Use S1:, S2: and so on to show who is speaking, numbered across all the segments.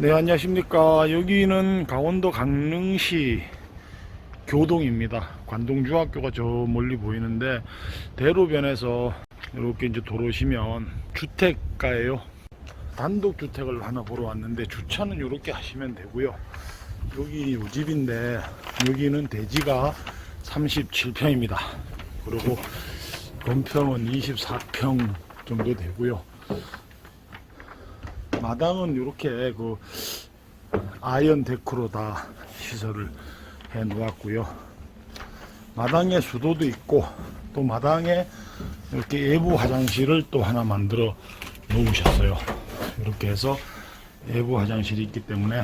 S1: 네, 안녕하십니까. 여기는 강원도 강릉시 교동입니다. 관동중학교가 저 멀리 보이는데 대로변에서 이렇게 이제 들어오시면 주택가예요. 단독 주택을 하나 보러 왔는데 주차는 이렇게 하시면 되고요. 여기 요 집인데 여기는 대지가 37평입니다. 그리고 건평은 24평 정도 되고요. 마당은 이렇게 그 아이언 데크로 다 시설을 해 놓았고요. 마당에 수도도 있고 또 마당에 이렇게 외부 화장실을 또 하나 만들어 놓으셨어요. 이렇게 해서 외부 화장실이 있기 때문에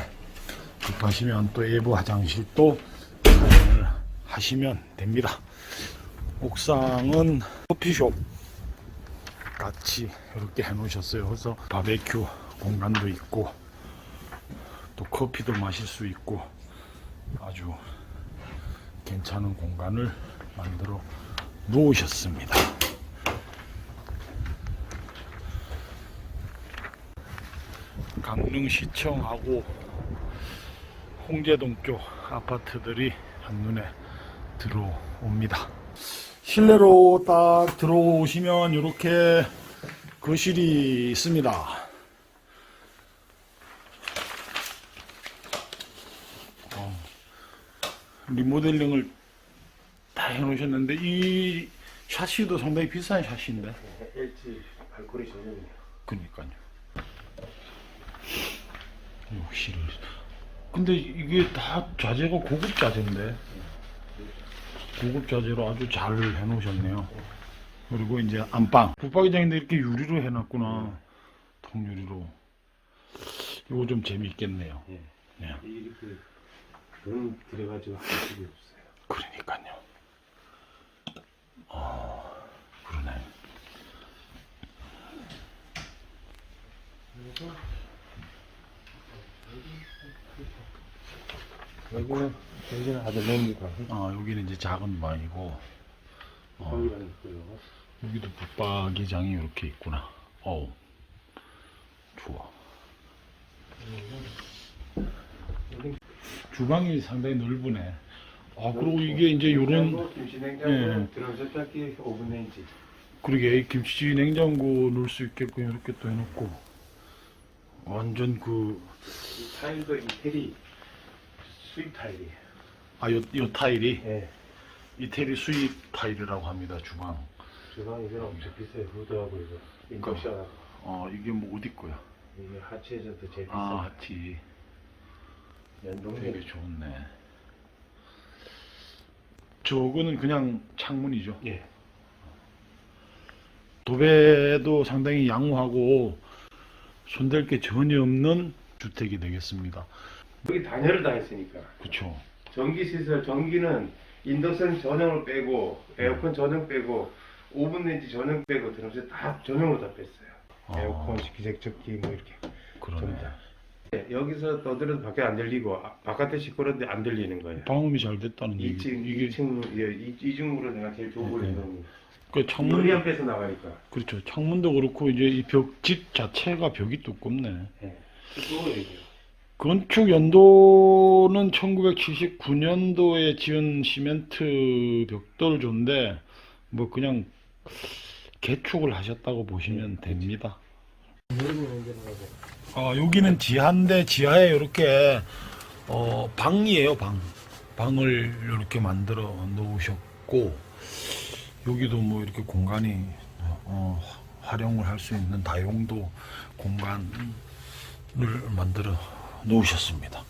S1: 급하시면 또 외부 화장실도 사용을 하시면 됩니다. 옥상은 커피숍 같이 이렇게 해 놓으셨어요. 그래서 바베큐 공간도 있고 또 커피도 마실 수 있고 아주 괜찮은 공간을 만들어 놓으셨습니다. 강릉시청하고 홍제동 쪽 아파트들이 한눈에 들어옵니다. 실내로 딱 들어오시면 이렇게 거실이 있습니다. 리모델링을 다 해놓으셨는데 이 샤시도 상당히 비싼 샤시인데.
S2: LG 발코니 전용이에요.
S1: 그니까요. 욕실을 근데 이게 다 자재가 고급 자재인데. 고급 자재로 아주 잘 해놓으셨네요. 그리고 이제 안방. 붙박이장인데 이렇게 유리로 해놨구나. 통유리로. 이거 좀 재미있겠네요.
S2: 예.
S1: 예.
S2: 돈 들여가지고 할 필요 없어요.
S1: 그러니까요 아 그러네
S2: 여기는 여기는 아들 놈이가
S1: 아 여기는 이제 작은 방이고
S2: 거기가 있고요.
S1: 여기도 붙박이장이 이렇게 있구나. 어우, 좋아. 주방이 상당히 넓으네. 아, 그리고 이게 이제 요런,
S2: 김치 냉장고,
S1: 예.
S2: 드럼 세탁기, 오븐 레인지.
S1: 그러게, 김치 냉장고 넣을 수 있게끔 이렇게 또 해놓고. 완전 그,
S2: 이 타일도 이태리 수입 타일이에요.
S1: 아, 요, 요 타일이,
S2: 예.
S1: 이태리 수입 타일이라고 합니다, 주방.
S2: 주방 이거는 엄청 비싸요. 후드하고 이거 인덕션.
S1: 어, 이게 뭐 어디 거야?
S2: 이게 하체에서도 제일 비싸.
S1: 아, 하티.
S2: 연동된
S1: 되게 좋네. 저거는 그냥 창문이죠.
S2: 예.
S1: 도배도 상당히 양호하고 손댈 게 전혀 없는 주택이 되겠습니다.
S2: 여기 단열을 다 했으니까.
S1: 그렇죠.
S2: 전기 시설 전기는 인덕션 전용을 빼고 에어컨 전용 빼고 오븐 레인지 전용 빼고 드럼셋 다 전용으로 다 뺐어요.
S1: 아.
S2: 에어컨 기색적기 뭐 이렇게
S1: 그러네.
S2: 전부 다. 네, 여기서 떠들어도 밖에 안 들리고 아, 바깥에 시끄러운데 안 들리는 거예요.
S1: 방음이 잘 됐다는 얘기.
S2: 2층,
S1: 이게
S2: 2층, 예, 이- 이중으로 내가 제일 좋은 걸
S1: 네.
S2: 해놓은
S1: 그
S2: 물이
S1: 창문
S2: 안 빼서 나가니까.
S1: 그렇죠. 창문도 그렇고 이제 이 벽 집 자체가 벽이 두껍네.
S2: 예. 그거 얘기요.
S1: 건축 연도는 1979년도에 지은 시멘트 벽돌조인데 뭐 그냥 개축을 하셨다고 보시면 됩니다. 어, 여기는 지하인데 지하에 이렇게 어, 방이에요 방 방을 이렇게 만들어 놓으셨고 여기도 뭐 이렇게 공간이 어, 활용을 할 수 있는 다용도 공간을 만들어 놓으셨습니다.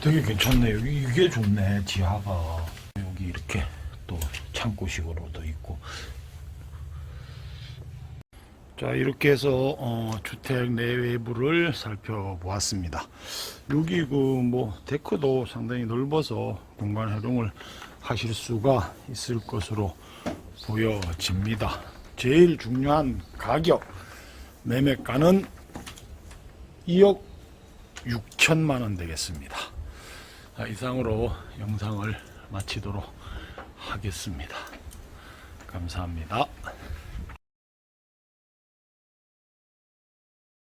S1: 되게 괜찮네요. 이게 좋네 지하가 여기 이렇게 또 창고식으로도 있고 자 이렇게 해서 어, 주택 내외부를 살펴보았습니다. 여기 그 뭐 데크도 상당히 넓어서 공간 활용을 하실 수가 있을 것으로 보여집니다. 제일 중요한 가격 매매가는 2억 6천만 원 되겠습니다. 자, 이상으로 영상을 마치도록 하겠습니다. 감사합니다.